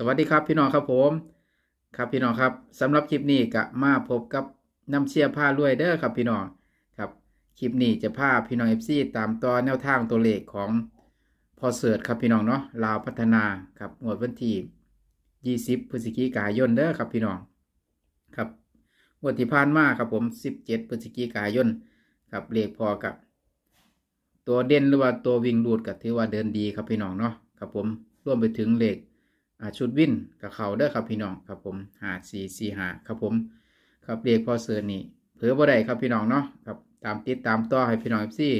สวัสดีครับพี่น้องครับผมครับพี่น้องครับสำหรับคลิปนี้ก็มาพบกับน้ำเชียร์ผ้ารวยเด้อครับพี่น้องครับคลิปนี้จะพาพี่น้องเอฟซีตามต่อแนวทางตัวเลขของพอเสิร์ตครับพี่น้องเนาะลาวพัฒนาครับงวดวันที่20พฤศจิกายนเด้อครับพี่น้องครับงวดที่ผ่านมาครับผม 17พฤศจิกายนครับเลขพอกับ ตัวเด่นหรือว่าตัววิ่งรูดก็ถือว่าเดินดีครับพี่น้องเนาะครับผมรวมไปถึงเลข ชุดวินกับเขาเด้อครับพี่น้องครับผมหาสี่สี่หาครับผมครับเรียกพอเสือนี่เผื่อบ่ได้ครับพี่น้องเนาะครับตามติดตามต่อให้พี่น้องเอฟซี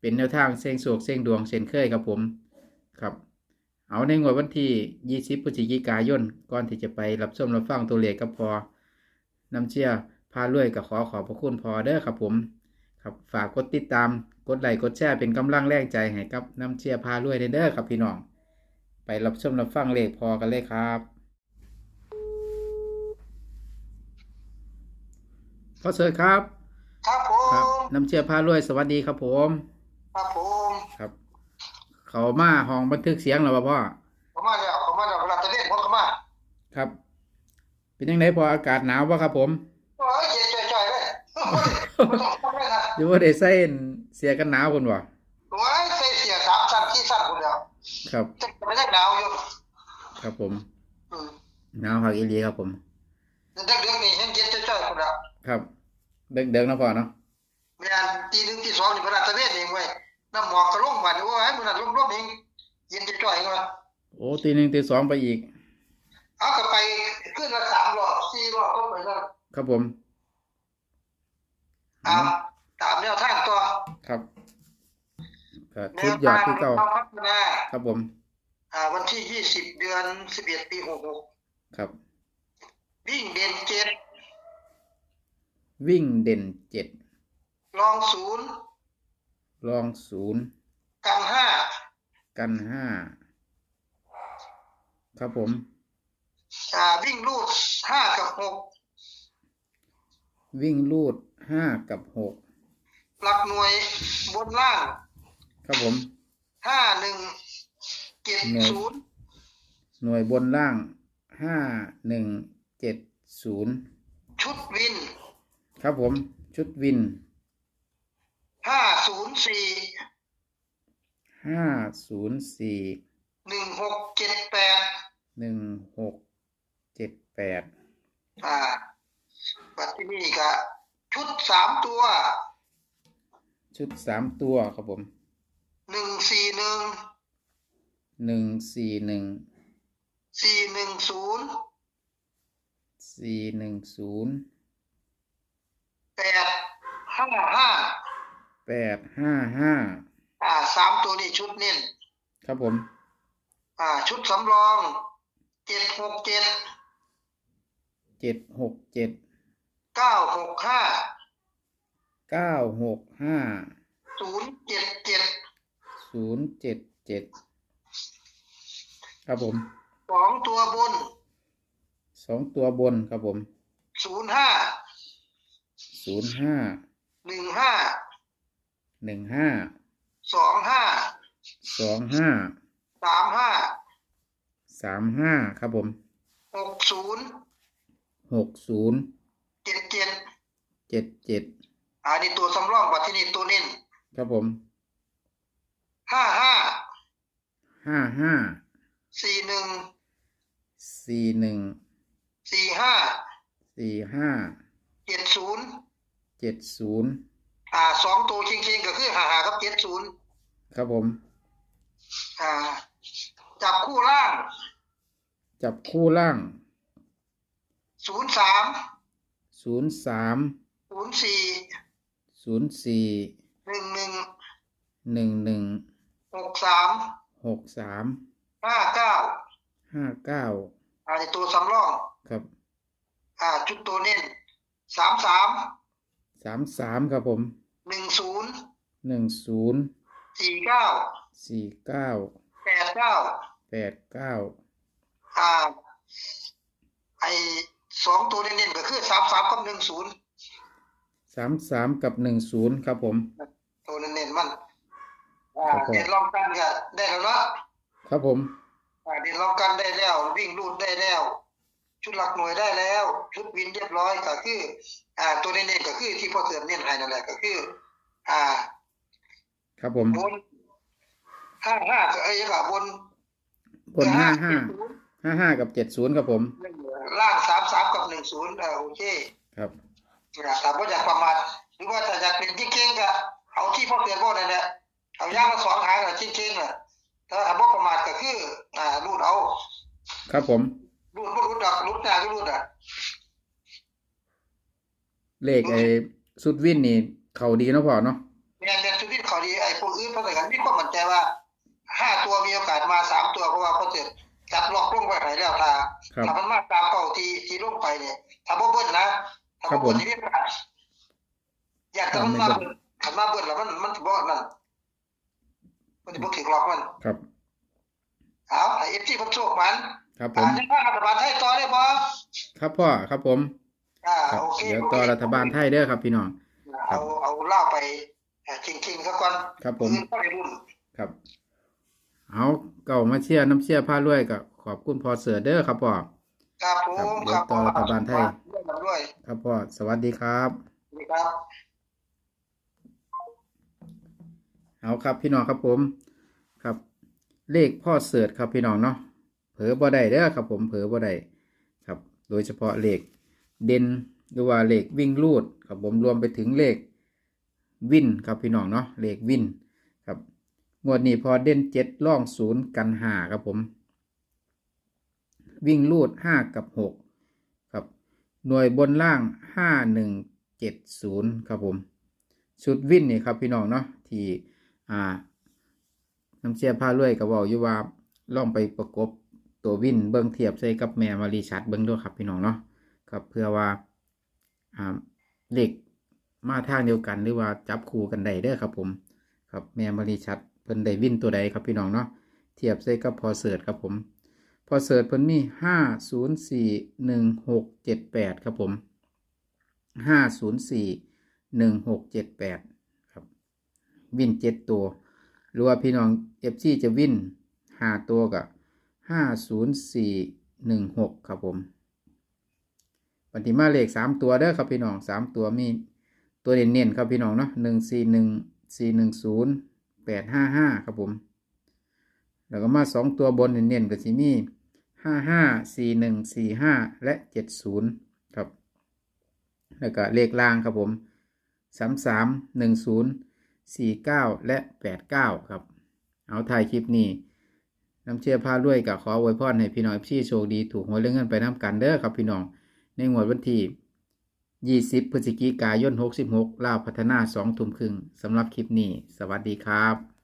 เป็นแนวทางเส้งโศกเส้งดวงเส้นเคยครับผมครับ เอาในงวดวันที่ 20 พฤศจิกายนก่อนที่จะไปรับชมรับฟังตัวเลขกับพอน้ำเชี่ยพารวยกับขอขอบพระคุณพอเด้อครับผม ครับฝากกดติดตามกดไลค์กดแชร์เป็นกำลังแรงใจให้กับน้ำเชี่ยพารวยเด้อครับพี่น้อง ไปรับชมรับฟังเลขพอกันเลยครับพ่อเสิร์ชครับ ครับผครับมน้ำเชื่อพารวยสวัสดีครับผม ครับผมครับ เขามาห้องบันทึกเสียงแล้วบ่พ่อผมมาแล้วผมมาแล้วเวลาจะเล่นผมก็มาครับ เป็นยังไงพออากาศหนาวบ่ครับผมโอ้ยเย็นจ่อยๆเลยไม่ต้องทำเลยนะหรือว่าได้ใส่เสียกันหนาวคนบ่โอ้ยใส่เสียสามสั้นที่สั้นคนเดียวครับ จะไม่ได้หนาวอยู่ ครับผมอืมหนาวพักอีหลีครับผมเด็กๆนี่เห็นเย็นจ่อยๆคนเดียวครับ เด็กๆนะพ่อเนาะเวลาตีหนึ่งตีสองนี่เวลาตะเวนเองเว้ยน้ำหมอกก็ลงมาโอ้ยมันน่ะลมๆเองเย็นจ่อยๆเลยโอ้ตีหนึ่งตีสองไปอีก เอาก็ไปขึ้นละสามรอบสี่รอบก็ไปแล้วครับผมตามตามแนวทางตัวครับก็แนชุดวยอดทางคือเก่าเราพัฒนาครับผมอ่า วันที่ยี่สิบเดือนสิบเอ็ดปีหกหกครับ วิ่งเด่นเจ็ดวิ่งเด่นเจ็ดรองศูนย์รองศูนย์กันห้ากันห้าครับผม อ่าวิ่งลูดห้ากับหกวิ่งลูดห้ากับหกหลักหน่วยบนล่าง ครับผมห้าหนึ่ง เจ็ดศูนย์หน่วยบนล่างห้าหนึ่งเจ็ดศูนย์ชุดวิน ครับผม ชุดวินห้าศูนย์สี่ห้าศูนย์สี่หนึ่งหกเจ็ดแปดหนึ่งหกเจ็ดแปดอ่าบัดที่นี่ก็ชุดสามตัว ชุดสามตัวครับผมหนึ่งสี่หนึ่ง หนึ่งสี่หนึ่งสี่หนึ่งศูนย์สี่หนึ่งศูนย์แปดห้าห้าแปดห้าห้าอ่าสามตัวนี้ชุดเน้นครับผม อ่า ชุดสำรองเจ็ดหกเจ็ดเจ็ดหกเจ็ดเก้าหกห้าเก้าหกห้าศูนย์เจ็ดเจ็ดศูนย์เจ็ดเจ็ด ครับผมสองตัวบนสองตัวบนครับผมศูนย์ห้าศูนย์ห้าหนึ่งห้าหนึ่งห้าสองห้าสองห้าสามห้าสามห้าครับผมหกศูนย์หกศูนย์เจ็ดเจ็ดเจ็ดเจ็ดอ่านี่ตัวสำรองบัตรที่นี่ตัวเน้นครับผมห้าห้าห้าห้า สี่หนึ่งสี่หนึ่งสี่ห้าสี่ห้าเจ็ดศูนย์เจ็ดศูนย์อ่าสองตัวจริงๆก็คือห้าห้ากับเจ็ดศูนย์ครับผม อ่า จับคู่ล่าง จับคู่ล่างศูนย์สามศูนย์สามศูนย์สี่ศูนย์สี่หนึ่งหนึ่งหนึ่งหนึ่งหกสามหกสาม ห้าเก้าห้าเก้าอ่าในตัวสำรองครับ อ่า จุดตัวเน้นสามสามสามสามครับผมหนึ่งศูนย์หนึ่งศูนย์สี่เก้าสี่เก้าแปดเก้าแปดเก้าอ่าไอสองตัวเน้นๆก็คือสามสามกับหนึ่งศูนย์สามสามกับหนึ่งศูนย์ครับผม ตัวเน้นๆมันอ่าครับผมเด็ดลองกันก็ได้แล้วเนาะ ครับผมอ่าเด่นล็อกกันได้แล้ว วิ่งรูดได้แล้ว ชุดหลักหน่วยได้แล้ว ชุดวินเรียบร้อยก็คือ อ่า ตัวเน้นๆก็คือที่พ่อเสือเน้นให้นั่นแหละก็คือ อ่า ครับผมบนห้าห้าไอ้ยังก็บนบนห้าห้าห้าห้ากับเจ็ดศูนย์ครับผมล่างสามสามกับหนึ่งศูนย์อ่าโอเคครับอ่าแต่ว่าอยากประมาทหรือว่าแต่ ครับผมรูดบ่รูดดอกรูดหน้าก็รูดอะเลขไอ้สุดวินนี่เขาดีเนาะพ่อเนาะแม่นแม่นทุกที่เขาดีไอ้พวกอื่นเพราะแต่กันมีความมั่นใจว่าห้าตัวมีโอกาสมาสามตัวเพราะว่าพ่อเตือนจับล็อกลงไว้ให้แล้วถ้าครับถ้ามันมาตามเป้าที่ที่ลงไปเนี่ยถ้าบ่เบิ้ลนะถ้าครับ่บผมเบิ้ลนี่เรียกว่าอยากแต่มันมาเบิ้ลถ้ามาเบิ้ลแล้วมันมันสิบ่นั่นมันสิบ่ถึงล็อกมันครับเอาไอ้เอฟซีผมโชคมัน ครับผอ่ามยังว่ารัฐบาลไทยต่อได้บ่ครับพ่อครับผมอ่าครับโอเคเดี๋ยวต่อรัฐบาลไทยเด้อครับพี่น้อง เอาเอาเล่าไปเอ่อจริงๆซะก่อนครับผมอื่นก็ได้รุ่นครับ เอาเก่ามาเชียร์น้ำเชียร์ผ้าลวยกับขอบคุณพอเสือเด้อครับพ่อครับผครับมเดี๋ยวต่อรัฐบาลไทยด้วยกันด้วยครับพ่อสวัสดีครับนี่ครับ เอาครับพี่น้องครับผม ครับ เลขพ่อเสือครับพี่น้องเนาะ เผลอบ่ได้เด้อครับผมเผลอบ่ได้ครับ โดยเฉพาะเลขเด่นหรือว่าเลขวิ่งลูดครับผมรวมไปถึงเลขวินครับพี่น้องเนาะเลขวินครับงวดนี้พอเด่นเจ็ดล่องศูนย์กันหาครับผม วิ่งลูดห้ากับหกครับ หน่วยบนล่างห้าหนึ่งเจ็ดศูนย์ครับผม ชุดวินนี่ครับพี่น้องเนาะที่อ่าน้ำเชียร์ผ้าลวยกับว่าอยู่ว่าล่องไปประกบ ตัววินเบิ้งเทียบใส่กับแม่มารีชัดเบิ้งด้วยครับพี่น้องเนาะครับเพื่อว่าอ่าเลขมาทางเดียวกันหรือว่าจับคู่กันได้เด้อครับผมครับแม่มารีชัดเพิ่นได้วินตัวใดครับพี่น้องเนาะเทียบใส่กับพอเสิร์ตครับผมพอเสิร์ชเพิ่นมีห้าศูนย์สี่หนึ่งหกเจ็ดแปดครับผมห้าศูนย์สี่หนึ่งหกเจ็ดแปดครับ วินเจ็ดตัว หรือว่าพี่น้องเอฟซีจะวินห้าตัวกับ ห้าศูนย์สี่หนึ่งหกครับผมปฏิมาเลขสามตัวเด้อครับพี่น้องสามตัวมีตัวเน้นๆครับพี่น้องเนาะหนึ่งสี่หนึ่งสี่หนึ่งศูนย์แปดห้าห้าครับผม แล้วก็มาสองตัวบนเน้นๆก็สิมีห้าห้าสี่หนึ่งสี่ห้าและเจ็ดศูนย์ครับ แล้วก็เลขล่างครับผมสามสามหนึ่งศูนย์สี่เก้าและแปดเก้าครับ เอาถ่ายคลิปนี้ น้ำเชื่อพาด้วยกับขออวยพรให้พี่น้องพี่โชคดีถูกหวยเรื่องเงินไปน้ำกันเด้อครับพี่น้อง ในงวดวันที่ 20 พฤศจิกายน 66 ลาวพัฒนา 2 ทุ่มครึ่งสำหรับคลิปนี้ สวัสดีครับ